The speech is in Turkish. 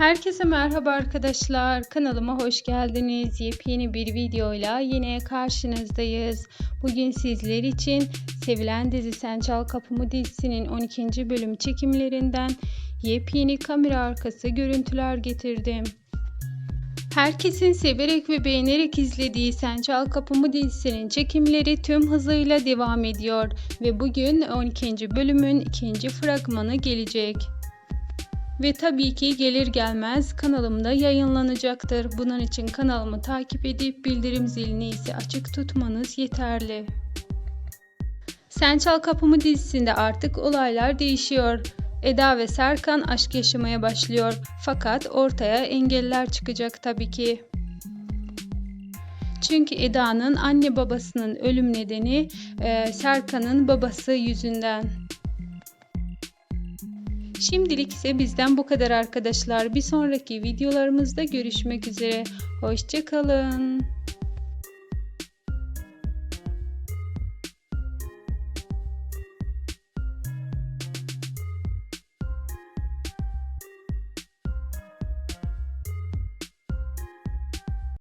Herkese merhaba arkadaşlar. Kanalıma hoş geldiniz. Yepyeni bir videoyla yine karşınızdayız. Bugün sizler için sevilen dizi Sen Kapımı dizisinin 12. bölüm çekimlerinden yepyeni kamera arkası görüntüler getirdim. Herkesin severek ve beğenerek izlediği Sen Çal Kapımı dizisinin çekimleri tüm hızıyla devam ediyor ve bugün 12. bölümün ikinci fragmanı gelecek. Ve tabii ki gelir gelmez kanalımda yayınlanacaktır. Bunun için kanalımı takip edip bildirim zilini ise açık tutmanız yeterli. Sen Çal Kapımı dizisinde artık olaylar değişiyor. Eda ve Serkan aşk yaşamaya başlıyor. Fakat ortaya engeller çıkacak tabii ki. Çünkü Eda'nın anne babasının ölüm nedeni Serkan'ın babası yüzünden. Şimdilik ise bizden bu kadar arkadaşlar. Bir sonraki videolarımızda görüşmek üzere. Hoşçakalın.